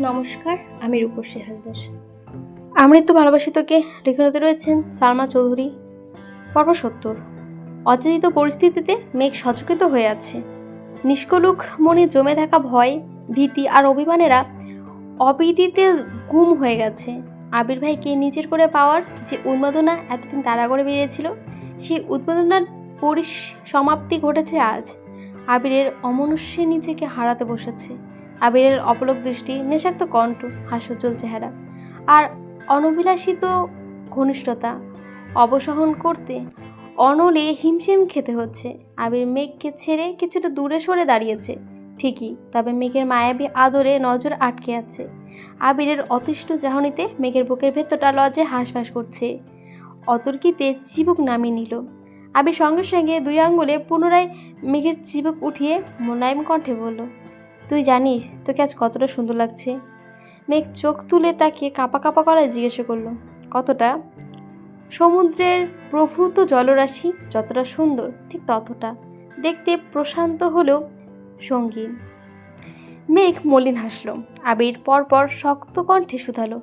নমস্কার, আমি রূপসী হালদার। আমৃত্যু ভালোবাসি তোকে লেখনতে রয়েছেন সালমা চৌধুরী। পর্ব সত্তর। অচেতিত পরিস্থিতিতে মেঘ সচকিত হয়ে আছে। নিষ্কলুক মনে জমে থাকা ভয়, ভীতি আর অভিমানেরা অবিদিতে গুম হয়ে গেছে। আবির ভাইকে নিজের করে পাওয়ার যে উন্মাদনা এতদিন তাড়া করে বেরিয়েছিল, সেই উন্মাদনার পরিসমাপ্তি ঘটেছে আজ। আবিরের অমনুষ্যে নিজেকে হারাতে বসেছে। আবিরের অপলক দৃষ্টি, নেশাক্ত কণ্ঠ, হাস্যোজ্জ্বল চেহারা। আর অনভিলাষিত ঘনিষ্ঠতা অবসহন করতে অনলে হিমশিম খেতে হচ্ছে। আবির মেঘকে ছেড়ে কিছুটা দূরে সরে দাঁড়িয়েছে। ঠিকই, তবে মেঘের মায়াবী আদরে নজর আটকে আছে। আবিরের অতিষ্ঠ চাহনিতে মেঘের বুকের ভেতরটা লজ্জে হাঁসফাঁস করছে। অতর্কিতে চিবুক নামিয়ে নিল। আবির সঙ্গে সঙ্গে দুই আঙ্গুলে পুনরায় মেঘের চিবুক উঠিয়ে মোলায়েম কণ্ঠে বলল তুই জানিস তোকে আজ কতটা সুন্দর লাগছে। মেঘ চোখ তুলে তাকে কাপা কাপা গলায় জিজ্ঞেস করল, কতটা? সমুদ্রের প্রভূত জলরাশি যতটা সুন্দর, ঠিক ততটা। দেখতে প্রশান্ত হলেও সঙ্গীন। মেঘ মলিন হাসল, আবির পরপর শক্ত কণ্ঠে শুধালো,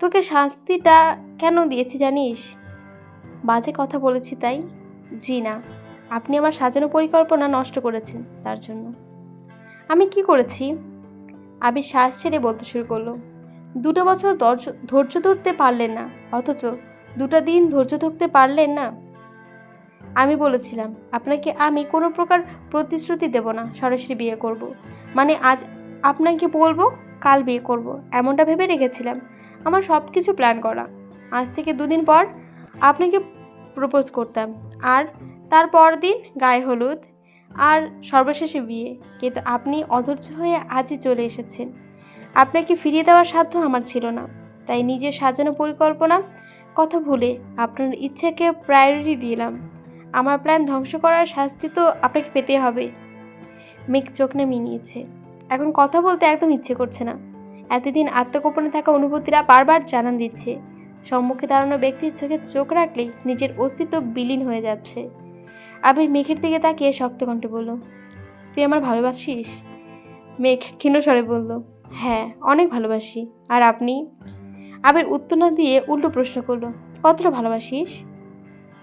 তোকে শাস্তিটা কেন দিয়েছি জানিস? বাজে কথা বলেছি তাই? জি না, আপনি আমার সাজানো পরিকল্পনা নষ্ট করেছেন তার জন্য। আমি কি করেছি? আবির শ্বাস ছেড়ে বলতে শুরু করল। দুটো বছর ধৈর্য- ধরতে পারলেন না, অথচ দুটো দিন ধৈর্য ধরতে পারলেন না। আমি বলেছিলাম, আপনাকে আমি কোনো প্রকার প্রতিশ্রুতি দেব না, সরাসরি বিয়ে করব। মানে আজ আপনাকে বলব, কাল বিয়ে করব। এমনটা ভেবে রেখেছিলাম। আমার সব কিছু প্ল্যান করা। আজ থেকে দুদিন পর আপনাকে প্রপোজ করতাম। আর তারপর দিন গায়ে হলুদ আর সর্বশেষে বিয়ে। কিন্তু আপনি অধৈর্য হয়ে আজই চলে এসেছেন। আপনাকে ফিরিয়ে দেওয়ার সাধ্য আমার ছিল না। তাই নিজের সাজানো পরিকল্পনা, কথা ভুলে আপনার ইচ্ছাকে প্রায়োরিটি দিলাম। আমার প্ল্যান ধ্বংস করার শাস্তি তো আপনাকে পেতে হবে। মেঘ চোখ নামিয়ে নিয়েছে এখন কথা বলতে একদম ইচ্ছে করছে না। এতদিন আত্মগোপনে থাকা অনুভূতিরা বারবার জানান দিচ্ছে। সম্মুখে দাঁড়ানো ব্যক্তির চোখে চোখ রাখলেই নিজের অস্তিত্ব বিলীন হয়ে যাচ্ছে। আবির মেঘের দিকে তাকিয়ে শক্ত কণ্ঠে বলল, তুই আমার ভালোবাসিস? মেঘ ক্ষীণ স্বরে বলল হ্যাঁ অনেক ভালোবাসি। আর আপনি? আবির উত্তর না দিয়ে উল্টো প্রশ্ন করল, কতটা ভালোবাসিস?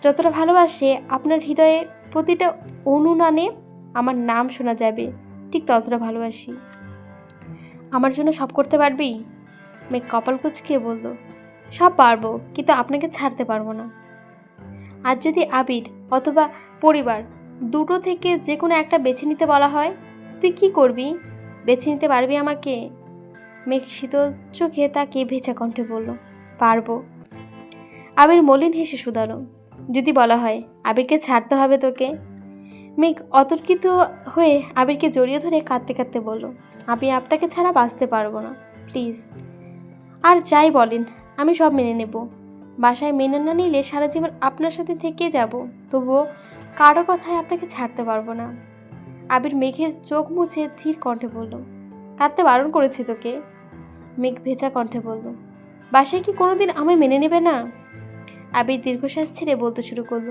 যতটা ভালোবাসে, আপনার হৃদয়ে প্রতিটা অনুনানে আমার নাম শোনা যাবে। ঠিক ততটা ভালোবাসি। আমার জন্য সব করতে পারবি? মেঘ কপাল কুচকিয়ে বলল, সব পারব, কিন্তু আপনাকে ছাড়তে পারব না। আর যদি আবির অথবা পরিবার দুটো থেকে যে কোনো একটা বেছে নিতে বলা হয়, তুই কি করবি? বেছে নিতে পারবি আমাকে? মেঘ শীতল চোখে তাকে ভেজা কণ্ঠে বলল, পারব। আবির মলিন হেসে শুধালো, যদি বলা হয় আবিরকে ছাড়তে হবে তোকে? মেঘ অতর্কিত হয়ে আবিরকে জড়িয়ে ধরে কাঁদতে কাঁদতে বলল, আমি আপনাকে ছাড়া বাঁচতে পারব না, প্লিজ। আর যাই বলেন, আমি সব মেনে নেব। বাসায় মেনে না নিলে সারা জীবন আপনার সাথে থেকে যাব। তবুও কারও কথায় আপনাকে ছাড়তে পারব না। আবির মেঘের চোখ মুছে ধীর কণ্ঠে বলল, কাঁদতে বারণ করেছি তোকে। মেঘ ভেজা কণ্ঠে বলল, বাসায় কি কোনোদিন আমায় মেনে নেবে না? আবির দীর্ঘশ্বাস ছেড়ে বলতে শুরু করল,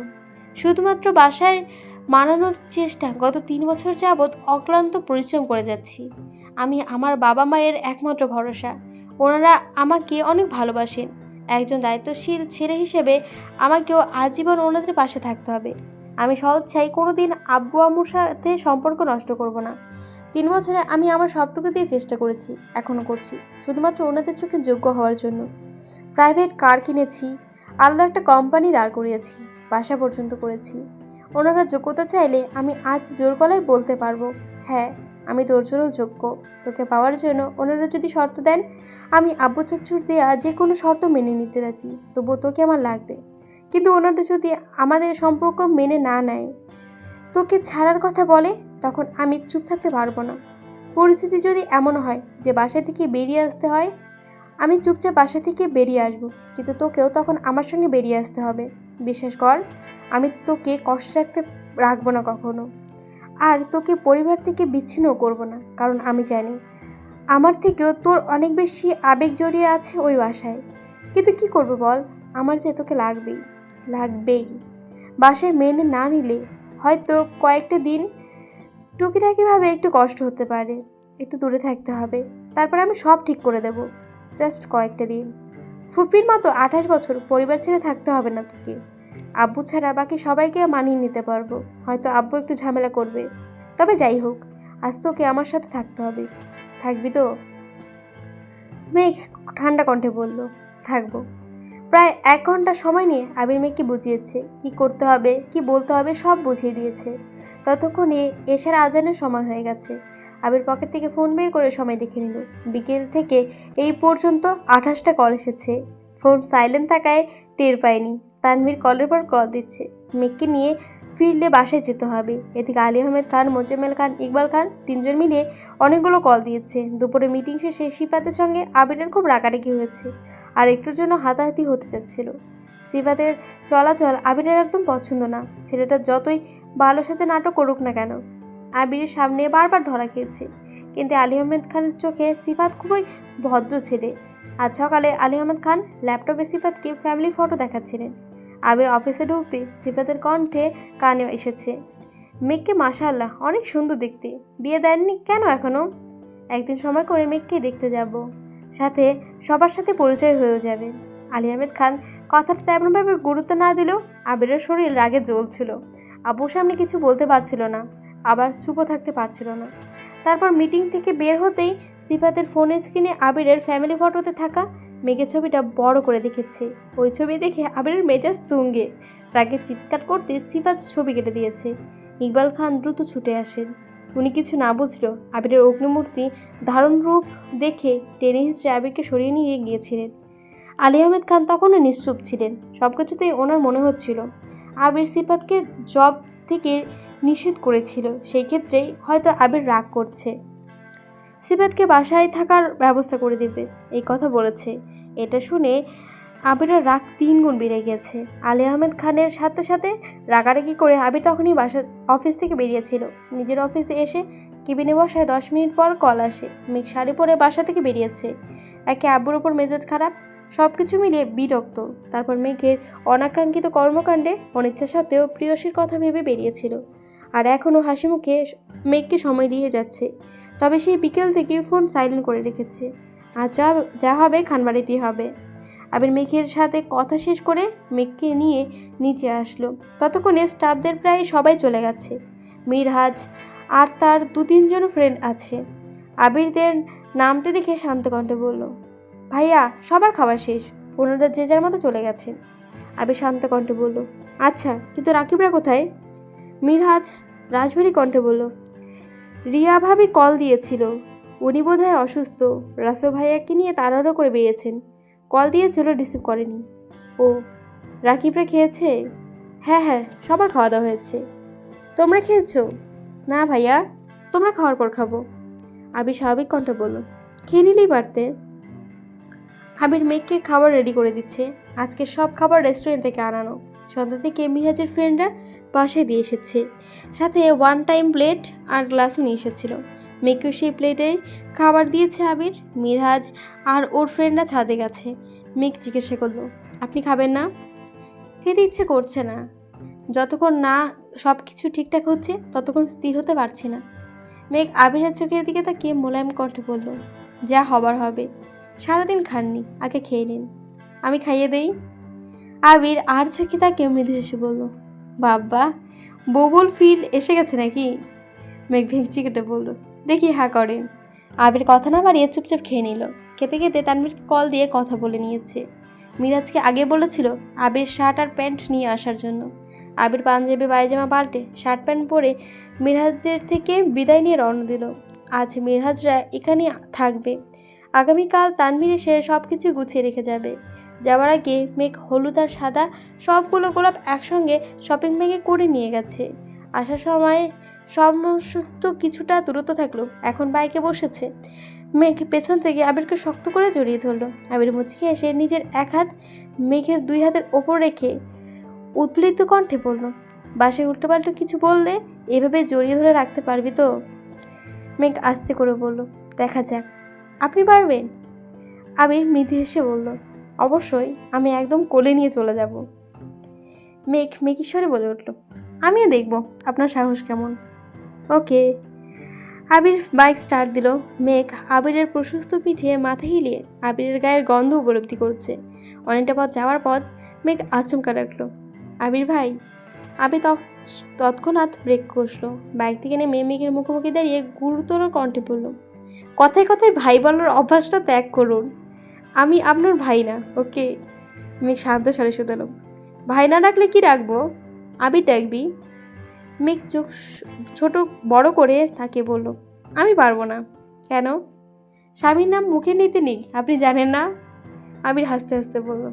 শুধুমাত্র বাসায় মানানোর চেষ্টা গত তিন বছর যাবৎ অক্লান্ত পরিশ্রম করে যাচ্ছি। আমি আমার বাবা মায়ের একমাত্র ভরসা। ওনারা আমাকে অনেক ভালোবাসেন। একজন দায়িত্বশীল ছেলে হিসেবে আমাকেও আজীবন ওনাদের পাশে থাকতে হবে। আমি সহজ চাই কোনো দিন আব্বু আম্মুর সাথে সম্পর্ক নষ্ট করব না। তিন বছরে আমি আমার সবটুকু দিয়ে চেষ্টা করেছি, এখনও করছি, শুধুমাত্র ওনাদের চোখে যোগ্য হওয়ার জন্য। প্রাইভেট কার কিনেছি, আলাদা একটা কোম্পানি দাঁড় করিয়েছি, বাসা পর্যন্ত করেছি। ওনারা যোগ্যতা চাইলে আমি আজ জোর গলায় বলতে পারব হ্যাঁ আমি তোর জন্য যোগ্য। তোকে পাওয়ার জন্য ওনারা যদি শর্ত দেন, আমি আব্বু চাচুর দেয়া যে কোনো শর্ত মেনে নিতে রাজি। তবুও তোকে আমার লাগবে। কিন্তু ওনারা যদি আমাদের সম্পর্ক মেনে না নেয়, তোকে ছাড়ার কথা বলে, তখন আমি চুপ থাকতে পারব না। পরিস্থিতি যদি এমন হয় যে বাসা থেকে বেরিয়ে আসতে হয়, আমি চুপচাপ বাসা থেকে বেরিয়ে আসব। কিন্তু তোকেও তখন আমার সঙ্গে বেরিয়ে আসতে হবে। বিশ্বাস কর, আমি তোকে কষ্ট রাখতে রাখব না কখনো। আর তোকে পরিবার থেকে বিচ্ছিন্ন করব না, কারণ আমি জানি আমার থেকেও তোর অনেক বেশি আবেগ জড়িয়ে আছে ওই বাসায়। কিন্তু কি করব বল? আমার যে তোকে লাগবেই লাগবেই। বাসায় মেনে না নিলে হয়তো কয়েকটা দিন টুকিটাকিভাবে একটু কষ্ট হতে পারে, একটু দূরে থাকতে হবে। তারপর আমি সব ঠিক করে দেব জাস্ট কয়েকটা দিন। ফুপির মতো আঠাশ বছর, পরিবার ছেড়ে থাকতে হবে না তোকে। আব্বু ছাড়া বাকি সবাইকে মানিয়ে নিতে পারব। হয়তো আব্বু একটু ঝামেলা করবে। তবে যাই হোক, আজ তোকে আমার সাথে থাকতে হবে। থাকবি তো? মেঘ ঠান্ডা কণ্ঠে বলল, থাকব। প্রায় এক ঘণ্টা সময় নিয়ে আবির মেঘকে বুঝিয়েছে। কি করতে হবে, কি বলতে হবে সব বুঝিয়ে দিয়েছে। ততক্ষণে এশার আজানের সময় হয়ে গেছে। আবির পকেট থেকে ফোন বের করে সময় দেখে নিল। বিকেল থেকে এই পর্যন্ত আঠাশটা কল এসেছে। ফোন সাইলেন্ট থাকায় টের পায়নি। তানভীর কলের পর কল দিচ্ছে। মেঘকে নিয়ে ফিরলে বাসায় যেতে হবে। এদিকে আলী আহমেদ খান, মোজাম্মেল খান, ইকবাল খান তিনজন মিলে অনেকগুলো কল দিয়েছে। দুপুরে মিটিং শেষে সিফাতের সঙ্গে আবিরের খুব রাগারাগি হয়েছে আর একটুর জন্য হাতাহাতি হতে চাচ্ছিল। সিফাতের চলাচল আবিরের একদম পছন্দ না। ছেলেটা যতই ভালো সাজে নাটক করুক না কেন, আবিরের সামনে বারবার ধরা খেয়েছে। কিন্তু আলী আহমেদ খানের চোখে সিফাত খুবই ভদ্র ছেলে। আজ সকালে আলী আহমেদ খান ল্যাপটপে সিফাতকে ফ্যামিলি ফটো দেখাচ্ছিলেন। আবির অফিসে ঢুকতে সিফাতের কণ্ঠে কানে এসেছে। মেঘকে মাশাল্লাহ অনেক সুন্দর দেখতে। বিয়ে দেননি কেন এখনও? একদিন সময় করে মেঘকে দেখতে যাব। সাথে সবার সাথে পরিচয় হয়েও যাবে। আলী আহমেদ খান কথাটা তেমনভাবে গুরুত্ব না দিলেও আবিরের শরীর রাগে জ্বলছিল। আব্বুর সামনে কিছু বলতে পারছিল না, আবার চুপও থাকতে পারছিল না। তারপর মিটিং থেকে বের হতেই সিফাতের ফোনের স্ক্রিনে আবিরের ফ্যামিলি ফটোতে থাকা মেঘের ছবিটা বড় করে দেখেছে। ওই ছবি দেখে আবিরের মেজাজ তুঙ্গে। রাগে চিৎকার করতে সিফাত ছবি কেটে দিয়েছে। ইকবাল খান দ্রুত ছুটে আসেন। উনি কিছু না বুঝলো আবিরের অগ্নিমূর্তি ধারণ রূপ দেখে টেনে হিসেবে আবিরকে সরিয়ে নিয়ে গিয়েছিলেন। আলী আহমেদ খান তখনও নিশ্চুপ ছিলেন। সব কিছুতেই ওনার মনে হচ্ছিল, আবির সিফাতকে জব থেকে নিষেধ করেছিল। সেই ক্ষেত্রেই হয়তো আবির রাগ করছে। সিফাতকে বাসায় থাকার ব্যবস্থা করে দেবে। এই কথা বলেছে। এটা শুনে আবিরের রাগ তিন গুণ বেড়ে গেছে। আলী আহমেদ খানের সাথে সাথে রাগারাগি করে আবির তখনই বাসা, অফিস থেকে বেরিয়েছিল। নিজের অফিসে এসে কেবিনে বসায় দশ মিনিট পর কল আসে। মেঘ শাড়ি পরে বাসা থেকে বেরিয়েছে। একে আব্বুর ওপর মেজাজ খারাপ সব কিছু মিলিয়ে বিরক্ত। তারপর মেঘের অনাকাঙ্ক্ষিত কর্মকাণ্ডে অনিচ্ছা সত্ত্বেও প্রিয়সীর কথা ভেবে বেরিয়েছিল। আর এখনও হাসি মুখে মেঘকে সময় দিয়ে যাচ্ছে। তবে সেই বিকেল থেকে ফোন সাইলেন্ট করে রেখেছে। আর যা যা হবে খানবাড়িতেই হবে। আবির মেঘের সাথে কথা শেষ করে মেঘকে নিয়ে নিচে আসলো। ততক্ষণে স্টাফদের প্রায় সবাই চলে গেছে। মিরহাজ আর তার দু তিনজন ফ্রেন্ড আছে। আবিরদের নামতে দেখে শান্ত কণ্ঠে বলল, ভাইয়া, সবার খাবার শেষ। ওনারা যে যার মতো চলে গেছেন আবির শান্ত কণ্ঠে বলল আচ্ছা কিন্তু রাকিবরা কোথায়? মিরহাজ রাজবাড়ি কণ্ঠে বলল রিয়া ভাবি কল দিয়েছিল। উনি বোধহয় অসুস্থ। রাসেল ভাইয়াকে নিয়ে তাড়াহুড়ো করে বেরিয়েছেন। কল দিয়েছিল, রিসিভ করেনি। ও, রাকিবরা খেয়েছে? হ্যাঁ হ্যাঁ সবার খাওয়া দাওয়া হয়েছে। তোমরা খেয়েছো? না ভাইয়া, তোমরা খাওয়ার পর খাব। আবির স্বাভাবিক কণ্ঠে বলল, খেয়ে নিলেই পারতে। আবির মেঘকে খাবার রেডি করে দিচ্ছে। আজকে সব খাবার রেস্টুরেন্ট থেকে আনানো। সন্ধ্যা থেকে মিরাজের ফ্রেন্ডরা বাসায় দিয়ে এসেছে। সাথে ওয়ান টাইম প্লেট আর গ্লাসও নিয়ে এসেছিল। মেঘকেও সেই প্লেটে খাবার দিয়েছে আবির, মিরাজ আর ওর ফ্রেন্ডরা ছাদে গেছে। মেঘ জিজ্ঞাসা করল, আপনি খাবেন না? খেতে ইচ্ছে করছে না। যতক্ষণ না সব কিছু ঠিকঠাক হচ্ছে, ততক্ষণ স্থির হতে পারছি না। মেঘ আবিরের চোখের দিকে তাকিয়ে মোলায়েম কণ্ঠে বলল, যা হবার হবে। সারাদিন খাননি, আগে খেয়ে নিন। আমি খাইয়ে দেই। আবির আর চোখে তাকে মৃদু হেসে বলল বাবা ববুল ফিল এসে গেছে নাকি? মেঘ ভেঙচি কেটে বলল, দেখি হা করে। আবির কথা না বাড়িয়ে চুপচাপ খেয়ে নিল। খেতে খেতে তানভীরকে কল দিয়ে কথা বলে নিয়েছে। মিরাজকে আগে বলেছিল আবির শার্ট আর প্যান্ট নিয়ে আসার জন্য। আবির পাঞ্জাবি, পায়জামা পাল্টে শার্ট প্যান্ট পরে মিরাজদের থেকে বিদায় নিয়ে রওনা দিল। আজ মিরাজরা এখানে থাকবে। আগামীকাল তানভীর এসে সব কিছু গুছিয়ে রেখে যাবে। যাওয়ার আগে মেঘ হলুদ আর সাদা সবগুলো গোলাপ একসঙ্গে শপিং ব্যাগে করে নিয়ে গেছে। আসার সময় সমস্ত কিছুটা দূরত্ব থাকল, এখন বাইকে বসেছে। মেঘ পেছন থেকে আবিরকে শক্ত করে জড়িয়ে ধরলো। আবির মুচকে এসে নিজের এক হাত মেঘের দুই হাতের ওপর রেখে উৎফুল্লিত কণ্ঠে বলল, বাসে উল্টোপাল্টো কিছু বললে এভাবে জড়িয়ে ধরে রাখতে পারবি তো? মেঘ আস্তে করে বলল, দেখা যাক। আপনি পারবেন? আবির মৃদু হেসে বলল অবশ্যই আমি একদম কোলে নিয়ে চলে যাব। মেঘ মেঘিস্বরে বলে উঠল। আমিও দেখব আপনার সাহস কেমন। ওকে। আবির বাইক স্টার্ট দিল। মেঘ আবিরের প্রশস্ত পিঠে মাথা হিলিয়ে আবিরের গায়ের গন্ধ উপলব্ধি করছে। অনেকটা পথ যাওয়ার পথ মেঘ আচমকা রাখল। আবির ভাই তৎ- তৎক্ষণাৎ ব্রেক কষলো। বাইক থেকে নেমে মেঘের মুখোমুখি দাঁড়িয়ে গুরুতর কণ্ঠে পড়ল কথায় কথায় ভাই বলার অভ্যাসটা ত্যাগ করুন। আমি আপনার ভাই না ওকে? মেঘ শান্ত স্বরে শুধালো। ভাই না ডাকলে কি ডাকবো? আবির ডাকবি? মেঘ চোখ ছোট বড় করে তাকে বলল, আমি পারব না। কেন? স্বামীর নাম মুখে নিতে নেই, আপনি জানেন না? আবির হাসতে হাসতে বলল,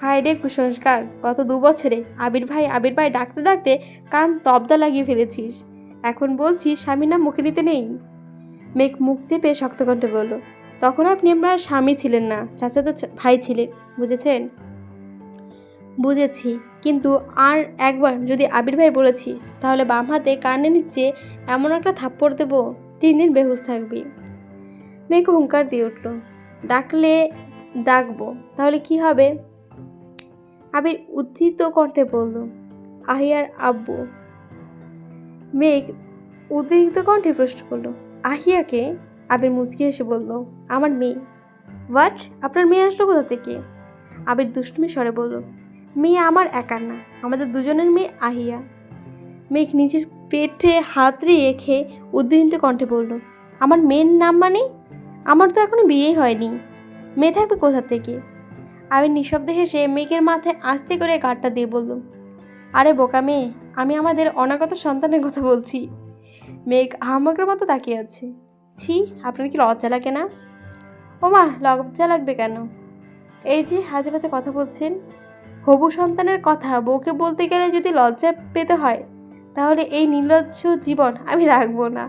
হায় রে কুসংস্কার, গত দু বছরে আবির ভাই আবির ভাই ডাকতে ডাকতে কান তবদা লাগিয়ে ফেলেছিস। এখন বলছিস স্বামীর নাম মুখে নিতে নেই? মেঘ মুখ চেপে শক্ত কণ্ঠে বলল তখন আপনি আমার স্বামী ছিলেন না, চাচা তো ভাই ছিলেন, বুঝেছেন? বুঝেছি, কিন্তু আর একবার যদি আবির ভাই বলেছি, তাহলে বাম হাতে কানে নিচে এমন একটা থাপ্পড় দেবো, তিন দিন বেহুশ থাকবি। মেঘ হুঙ্কার দিয়ে উঠল, ডাকলে ডাকবো, তাহলে কি হবে? আবির উদ্ধৃত কণ্ঠে বলল, আহিয়ার আব্বু। মেঘ উদ্বিগ্ন কণ্ঠে প্রশ্ন করল, আহিয়াকে? আবির মুচকি এসে বলল, আমার মেয়ে। হোয়াট আপনার মেয়ে আসলো কোথা থেকে? আবির দুষ্টুমি স্বরে বলল, মেয়ে আমার একার না, আমাদের দুজনের মেয়ে আহিয়া। মেঘ নিজের পেটে হাত রেখে উদ্বিগ্ন কণ্ঠে বলল, আমার মেয়ের নাম মানে? আমার তো এখনও বিয়েই হয়নি। মেয়ে থাকবে কোথা থেকে? আমি নিঃশব্দে হেসে মেঘের মাথায় আস্তে করে গাঁটটা দিয়ে বলল, আরে বোকা মেয়ে, আমি আমাদের অনাগত সন্তানের কথা বলছি। মেঘ আহমকের মতো তাকিয়ে আছে। ছি, আপনার কি লজ্জা লাগে না? ও মা লজ্জা লাগবে কেন? এই যে হাজে বাজে কথা বলছেন, হবু সন্তানের কথা বউকে বলতে গেলে যদি লজ্জা পেতে হয়, তাহলে এই নির্লজ্জ জীবন আমি রাখব না।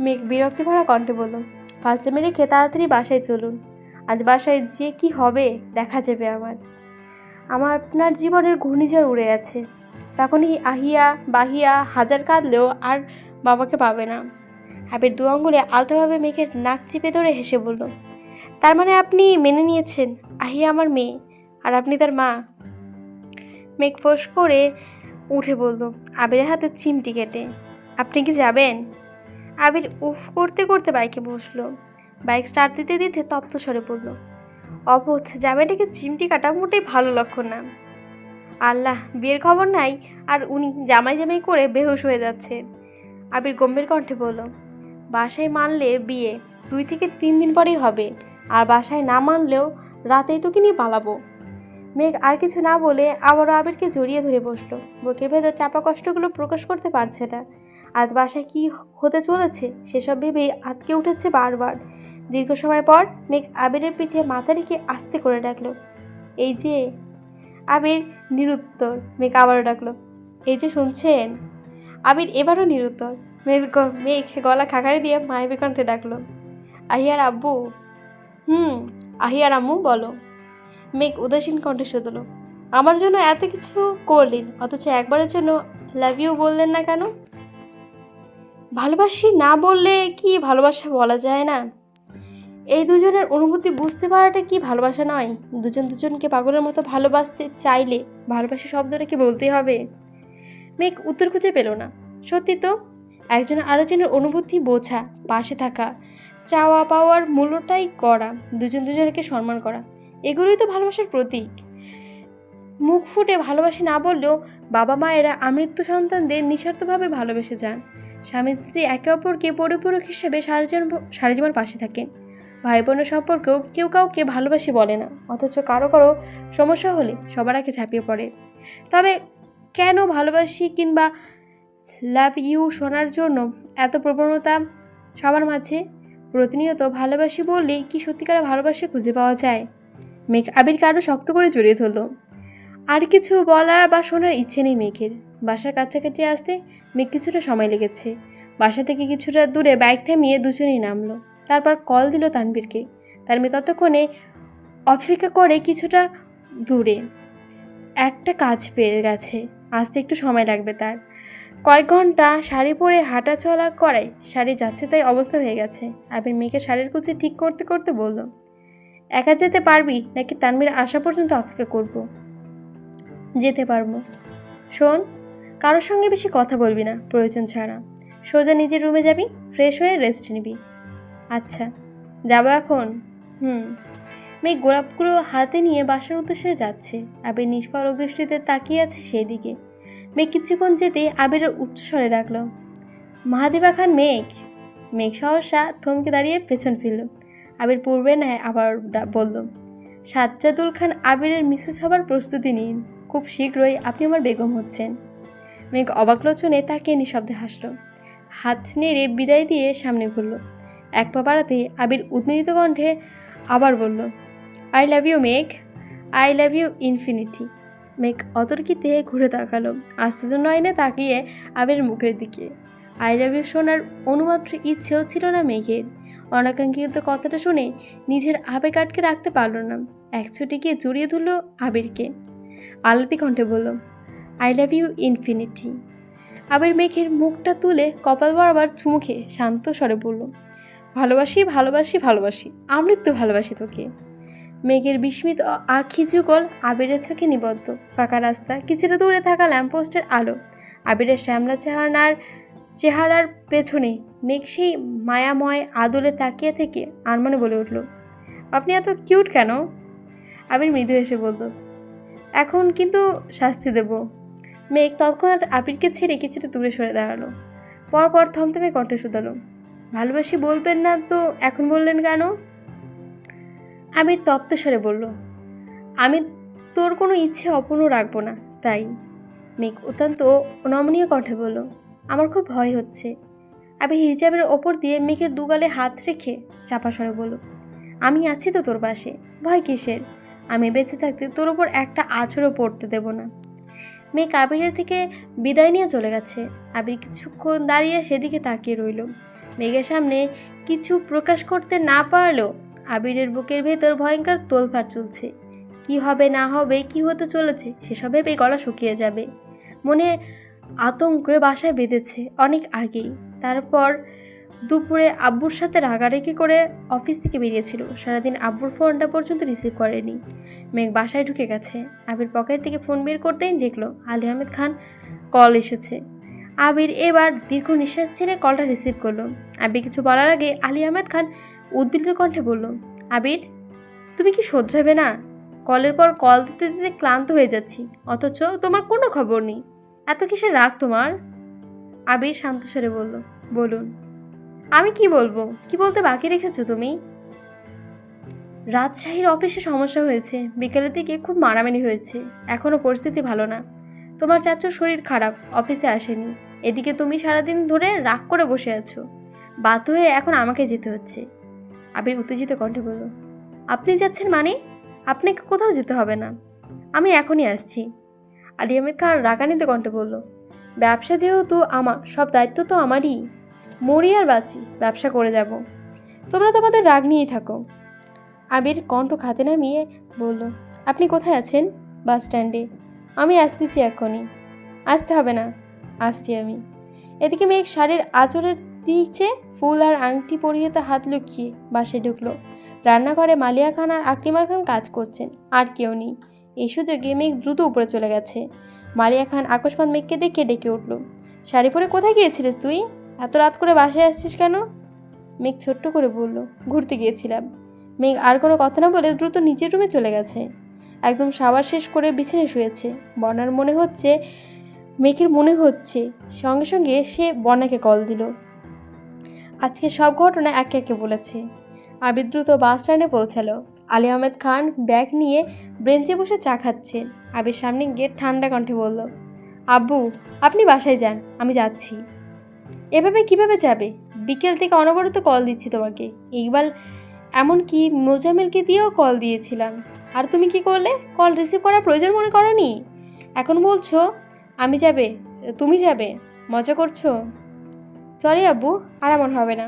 মেঘ বিরক্তি ভরা কণ্ঠে বলল ফার্স্টে রেখে তাড়াতাড়ি বাসায় চলুন। আজ বাসায় যে কি হবে দেখা যাবে আমার। আমার আপনার জীবনের ঘূর্ণিঝড় উড়ে আছে তখনই আহিয়া বাহিয়া হাজার কাঁদলেও আর বাবাকে পাবে না। আবির দু আঙ্গুলে আলতোভাবে মেঘের নাক চিপে ধরে হেসে বলল, তার মানে আপনি মেনে নিয়েছেন, আহিয়া আমার মেয়ে, আর আপনি তার মা? মেঘ ফোঁস করে উঠে বলল, আবিরের হাতে চিমটি কেটে, আপনি কি যাবেন? আবির উফ করতে করতে বাইকে বসল, বাইক স্টার্ট দিতে দিতে তপ্ত স্বরে পড়ল অবোধ জামাইটাকে চিমটি কাটা মোটেই ভালো লক্ষণ না। আল্লাহ, বিয়ের খবর নাই, আর উনি জামাই জামাই করে বেহুশ হয়ে যাচ্ছেন আবির গম্ভীর কণ্ঠে বলল বাসায় মানলে বিয়ে। দুই থেকে তিন দিন পরেই হবে। আর বাসায় না মানলেও রাতেই তোকে নিয়ে পালাবো। মেঘ আর কিছু না বলে আবারও আবিরকে জড়িয়ে ধরে বসল। বুকের ভেতর চাপা কষ্টগুলো প্রকাশ করতে পারছে না। আজ বাসায় কী হতে চলেছে সেসব ভেবেই আতকে উঠেছে বারবার। দীর্ঘ সময় পর মেঘ আবিরের পিঠে মাথা রেখে আস্তে করে ডাকলো। এই যে আবির নিরুত্তর। মেঘ আবারও ডাকলো। এই যে শুনছেন? আবির এবারও নিরুত্তর। গ- মেঘ গলা খাকারি দিয়ে মায়াবী কণ্ঠে ডাকলো, আহিয়ার আব্বু? হুম, আহিয়ার আম্মু, বলো। মেঘ উদাসীন কণ্ঠে শুধলো, আমার জন্য এত কিছু করলেন, অথচ একবারের জন্য লাভ ইউ বললেন না কেন? ভালোবাসি না বললে কি ভালোবাসা বলা যায় না? এই দুজনের অনুভূতি বুঝতে পারাটা কি ভালোবাসা নয়? দুজন দুজনকে পাগলের মতো ভালোবাসতে চাইলে ভালোবাসা শব্দটা কি বলতেই হবে? মেঘ উত্তর খুঁজে পেল না, সত্যি তো? একজন আরেকজনের অনুভূতি বোঝা, পাশে থাকা, চাওয়া পাওয়ার মূল্যটাই করা, দুজন দুজনকে সম্মান করা। এগুলোই তো ভালোবাসার প্রতীক। মুখ ফুটে ভালোবাসি না বললেও বাবা মায়েরা আমৃত্যু সন্তানদের নিঃস্বার্থভাবে ভালোবেসে যান। স্বামী স্ত্রী একে অপরকে পরিপূরক হিসেবে সারা জীবন পাশে থাকেন। ভাই বোনের সম্পর্কেও কেউ কাউকে ভালোবাসি বলে না, অথচ কারও কারও সমস্যা হলে সবার আগে ঝাঁপিয়ে পড়ে। তবে কেন ভালোবাসি কিংবা লাভ ইউ শোনার জন্য এত প্রবণতা সবার মাঝে? প্রতিনিয়ত ভালোবাসি বললেই কি সত্যিকার ভালোবাসা খুঁজে পাওয়া যায়? মেঘ আবিরকে আরও শক্ত করে জড়িয়ে ধরলো। আর কিছু বলার বা শোনার ইচ্ছে নেই মেঘের। বাসার কাছাকাছি আসতে মেঘ কিছুটা সময় লেগেছে। বাসা থেকে কিছুটা দূরে বাইক থামিয়ে দুজনেই নামলো। তারপর কল দিল তানবীরকে তানবীর ততক্ষণে অপেক্ষা করে কিছুটা দূরে। একটা কাজ পেয়ে গেছে। আসতে একটু সময় লাগবে তার। কয়েক ঘণ্টা শাড়ি পরে হাঁটা চলা করায় শাড়ি যাচ্ছে তাই অবস্থা হয়ে গেছে। আবির মেয়েকে শাড়ির কুচি ঠিক করতে করতে বলল, একা যেতে পারবি নাকি তানবীর আসা পর্যন্ত অপেক্ষা করব? যেতে পারব। শোন, কারোর সঙ্গে বেশি কথা বলবি না, প্রয়োজন ছাড়া। সোজা নিজের রুমে যাবি, ফ্রেশ হয়ে রেস্ট নিবি। আচ্ছা যাব এখন? হুম। মেয়ে গোলাপগুলো হাতে নিয়ে বাসার উদ্দেশ্যে যাচ্ছে। আবির নিষ্পলক দৃষ্টিতে তাকিয়ে আছে সেই দিকে। মেঘ কিছুক্ষণ যেতে আবিরের উচ্চস্বরে ডাকলো, মাহাদেবা খান, মেঘ! মেঘ সহসা থমকে দাঁড়িয়ে পেছন ফিরল। আবির পূর্বে নেয় আবার বলল, সাজ্জাদুল খান আবিরের মিসেস হবার প্রস্তুতি নিন। খুব শীঘ্রই আপনি আমার বেগম হচ্ছেন। মেঘ অবাক লোচনে তাকে নিঃশব্দে হাসল, হাত নেড়ে বিদায় দিয়ে সামনে ঘুরল। এক পা বাড়াতে আবির উদ্মিলিত কণ্ঠে আবার বলল, I love you, Megh. I love you infinity. Megh অতর্কিতে ঘুরে তাকালো। আশ্চর্য নয়নে তাকিয়ে আবির মুখের দিকে। আই লাভ ইউ শোনার অনুমাত্র ইচ্ছেও ছিল না মেঘের। অনাকাঙ্ক্ষিত কথাটা শুনে নিজের আবেগ আটকে রাখতে পারল না। এক ছুটে গিয়ে জড়িয়ে ধরল আবিরকে। আলাতি কণ্ঠে বলল I love you infinity Abir মেঘের মুখটা তুলে কপাল বরাবর চুমু খেয়ে শান্ত স্বরে বলল, ভালোবাসি ভালোবাসি ভালোবাসি, আমৃত্যু ভালোবাসি তোকে। মেঘের বিস্মিত আখি যুগল আবিরের চোখে নিবদ্ধ। ফাঁকা রাস্তা, কিছুটা দূরে থাকা ল্যাম্পপোস্টের আলো। আবিরের শ্যামলা চেহারার চেহারার পেছনে মেঘ সেই মায়াময় আদলে তাকিয়ে থেকে আনমনে বলে উঠল, আপনি এত কিউট কেন? আবির মৃদু এসে বলতো এখন কিন্তু শাস্তি দেব। মেঘ তৎক্ষণাৎ আবিরকে ছেড়ে কিছুটা দূরে সরে দাঁড়াল। পরপর থমথমে কণ্ঠে শুধালো, ভালোবাসি বলবেন না তো এখন বললেন কেন? আবির তপ্ত স্বরে বলল, আমি তোর কোনো ইচ্ছে অপূর্ণ রাখব না। তাই মেঘ অত্যন্ত নমনীয় কণ্ঠে বলল, আমার খুব ভয় হচ্ছে। আবির হিজাবের ওপর দিয়ে মেঘের দুগালে হাত রেখে চাপা স্বরে বলল, আমি আছি তো তোর পাশে, ভয় কিসের? আমি বেঁচে থাকতে তোর ওপর একটা আছরও পড়তে দেব না। মেঘ আবিরের থেকে বিদায় নিয়ে চলে গেছে। আবির কিছুক্ষণ দাঁড়িয়ে সেদিকে তাকিয়ে রইল। মেঘের সামনে কিছু প্রকাশ করতে না পারলেও আবিরের বুকের ভেতর ভয়ঙ্কর তোলফাট চলছে। কি হবে, না হবে, কি হতে চলেছে, সেসব ভেবেই গলা শুকিয়ে যাবে। মনে আতঙ্কে বাসায় বেঁধেছে অনেক আগেই। তারপর দুপুরে আব্বুর সাথে রাগারাগি করে অফিস থেকে বেরিয়েছিল। সারাদিন আব্বুর ফোনটা পর্যন্ত রিসিভ করেনি। মেঘ বাসায় ঢুকে গেছে। আবির পকেট থেকে ফোন বের করতেই দেখল, আলী আহমেদ খান কল এসেছে। আবির এবার দীর্ঘ নিঃশ্বাস ছেড়ে কলটা রিসিভ করল। আবির কিছু বলার আগে আলী আহমেদ খান উদ্বিগ্ন কণ্ঠে বলল, আবির, তুমি কি শোধরাবে না? কলের পর কল দিতে দিতে ক্লান্ত হয়ে যাচ্ছি, অথচ তোমার কোনো খবর নেই। এত কিসের রাগ তোমার? আবির শান্ত স্বরে বলল, বলুন। আমি কি বলব? কি বলতে বাকি রেখেছো তুমি? রাজশাহীর অফিসে সমস্যা হয়েছে। বিকেলের দিকে খুব মারামারি হয়েছে। এখনও পরিস্থিতি ভালো না। তোমার চাচুর শরীর খারাপ, অফিসে আসেনি। এদিকে তুমি সারাদিন ধরে রাগ করে বসে আছো। বাধ্য হয়ে এখন আমাকে যেতে হচ্ছে। আবির উত্তেজিত কণ্ঠে বলল, আপনি যাচ্ছেন মানে? আপনাকে কোথাও যেতে হবে না। আমি এখনই আসছি। আলী আহমেদ খান রাগানিত কণ্ঠে বলল, ব্যবসা যেহেতু আমার, সব দায়িত্ব তো আমারই। মরি আর বাঁচি, ব্যবসা করে যাব। তোমরা তোমাদের রাগ নিয়েই থাকো। আবির কণ্ঠ খাতে নামিয়ে বলল, আপনি কোথায় আছেন? বাস স্ট্যান্ডে। আমি আসতেছি এখনই। আসতে হবে না। আসছি আমি। এদিকে মেঘ শাড়ির আঁচলের দিচ্ছে ফুল আর আংটি পরিয়ে তা হাত লুকিয়ে বাসে ঢুকলো। রান্নাঘরে মালিয়া খান আর আকলিমা খান কাজ করছেন, আর কেউ নেই। এই সুযোগে মেঘ দ্রুত উপরে চলে গেছে। মালিয়া খান আকস্মাত মেঘকে দেখে ডেকে উঠল। শাড়ি পরে কোথায় গিয়েছিলিস তুই? এত রাত করে বাসায় আসছিস কেন? মেঘ ছোট্ট করে বলল, ঘুরতে গিয়েছিলাম। মেঘ আর কোনো কথা না বলে দ্রুত নিচের রুমে চলে গেছে। একদম সাবার শেষ করে বিছানে শুয়েছে। বনার মনে হচ্ছে, মেঘের মনে হচ্ছে। সঙ্গে সঙ্গে সে বনাকে কল দিল। আজকে সব ঘটনা একে একে বলেছে। আবির দ্রুত বাস স্ট্যান্ডে পৌঁছালো। আলী আহমেদ খান ব্যাগ নিয়ে ব্রেঞ্চে বসে চা খাচ্ছে। আবির সামনে গিয়ে ঠান্ডা কণ্ঠে বলল, আব্বু, আপনি বাসায় যান, আমি যাচ্ছি। এভাবে কীভাবে যাবে? বিকেল থেকে অনবরত কল দিচ্ছি তোমাকে। ইকবাল এমনকি মোজামেলকে দিয়েও কল দিয়েছিলাম। আর তুমি কি করলে? কল রিসিভ করার প্রয়োজন মনে করনি? এখন বলছো, আমি যাবে, তুমি যাবে, মজা করছ? সরি আব্বু, আর এমন হবে না।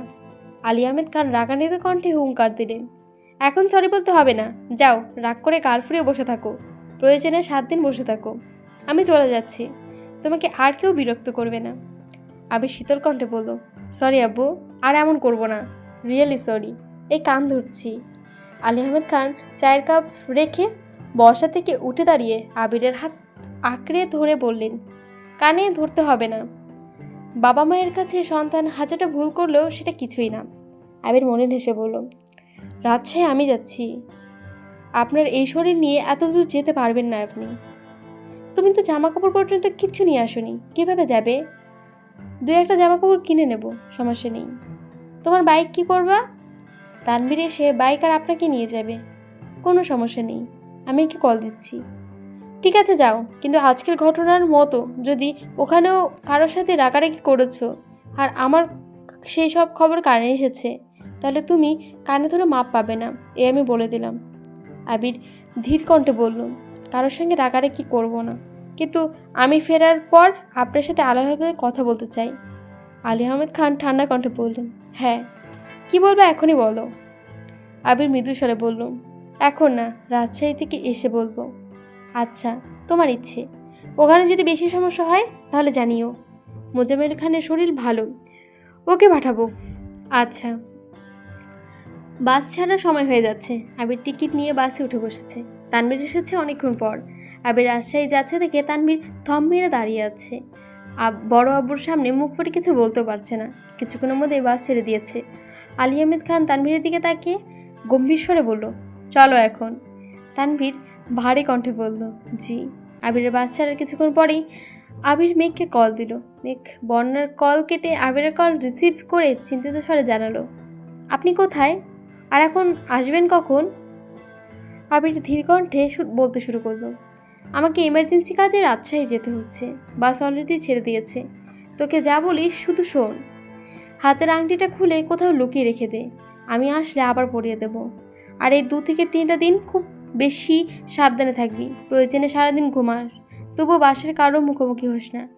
আলী আহমেদ খান রাগান্বিত কণ্ঠে হুঙ্কার দিলেন। এখন সরি বলতে হবে না। যাও, রাগ করে কাল ফুরিয়ে বসে থাকো। প্রয়োজনে সাত দিন বসে থাকো। আমি চলে যাচ্ছি। তোমাকে আর কেউ বিরক্ত করবে না। আবির শীতল কণ্ঠে বলল, সরি আব্বু, আর এমন করব না। রিয়েলি সরি এই কান ধরছি। আলী আহমেদ খান চায়ের কাপ রেখে বসা থেকে উঠে দাঁড়িয়ে আবিরের হাত আঁকড়ে ধরে বললেন, কানে ধরতে হবে না। বাবা মায়ের কাছে সন্তান হাজারটা ভুল করলেও সেটা কিছুই না। আবির মনে হেসে বলল, রাজশাহী আমি যাচ্ছি। আপনার এই শরীর নিয়ে এত দূর যেতে পারবেন না আপনি। তুমি তো জামা কাপড় পর্যন্ত কিচ্ছু নিয়ে আসোনি। কীভাবে যাবে? দু একটা জামা কাপড় কিনে নেব, সমস্যা নেই। তোমার বাইক কি করবা? তানভীর এসে বাইক আর আপনাকে নিয়ে যাবে। কোনো সমস্যা নেই। আমি কি কল দিচ্ছি। ঠিক আছে, যাও। কিন্তু আজকের ঘটনার মতো যদি ওখানেও কারোর সাথে রাগারাগি করেছ আর আমার সেই সব খবর কানে এসেছে, তাহলে তুমি কানে ধরে মাপ পাবে না, এ আমি বলে দিলাম। আবির ধীর কণ্ঠে বলল, কারোর সঙ্গে রাগারাগি করব না। কিন্তু আমি ফেরার পর আপনার সাথে আলাদাভাবে কথা বলতে চাই। আলী আহমেদ খান ঠান্ডা কণ্ঠে বললেন হ্যাঁ। কি বলব এখনই বলো? আবির মৃদু স্বরে বলল, এখন না, রাজশাহী থেকে এসে বলব। আচ্ছা তোমার ইচ্ছে। ওখানে যদি বেশি সমস্যা হয়, তাহলে জানিও। মোজামেল খানের শরীর ভালো। ওকে পাঠাবো। আচ্ছা। বাস ছাড়ার সময় হয়ে যাচ্ছে। আবির টিকিট নিয়ে বাসে উঠে বসেছে। তানভীর এসেছে অনেকক্ষণ পর। আবির রাজশাহী যাচ্ছে দেখে তানভীর থম মেরে দাঁড়িয়ে আছে। বড় আব্বুর সামনে মুখ ফুটে কিছু বলতেও পারছে না। কিছুক্ষণের মধ্যেই বাস ছেড়ে দিয়েছে। আলী আহমেদ খান তানভীরের দিকে তাকিয়ে গম্ভীর স্বরে বলল, চলো এখন। তানভীর ভারী কণ্ঠে বলল, জি, আবিরের বাস ছাড়ার কিছুক্ষণ পরেই আবির মেঘকে কল দিল। মেঘ বন্যার কল কেটে আবিরের কল রিসিভ করে চিন্তিত স্বরে জানালো, আপনি কোথায়? আর এখন আসবেন কখন? আবির ধীর কণ্ঠে বলতে শুরু করল, আমাকে এমার্জেন্সি কাজে রাজশাহী যেতে হচ্ছে। বাস অলরেডি ছেড়ে দিয়েছে। তোকে যা বলি শুধু শোন। হাতের আংটিটা খুলে কোথাও লুকিয়ে রেখে দে। আমি আসলে আবার পরিয়ে দেব। আর এই দু থেকে তিনটা দিন খুব বেশি সাবধানে থাকবি। প্রয়োজনে সারাদিন ঘুমাস তবুও বাসার কারও মুখোমুখি হোস না।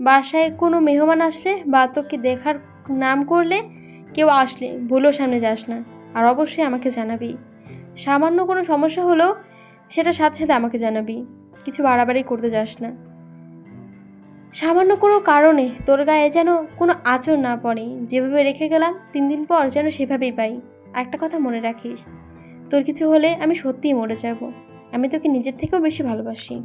বাসায় কোনো মেহমান আসলে বা তোকে দেখার নাম করলে কেউ আসলে ভুলেও সামনে যাস না। আর অবশ্যই আমাকে জানাবি। সামান্য কোনো সমস্যা হলেও সেটা সাথে সাথে আমাকে জানাবি। কিছু বাড়াবাড়ি করতে যাস না। সামান্য কোনো কারণে তোর গায়ে যেন কোনো আচর না পড়ে। যেভাবে রেখে গেলাম, তিন দিন পর যেন সেভাবেই পাই। একটা কথা মনে রাখিস তোর কিছু হলে আমি সত্যিই মরে যাব। আমি তোকে নিজের থেকেও বেশি ভালোবাসি।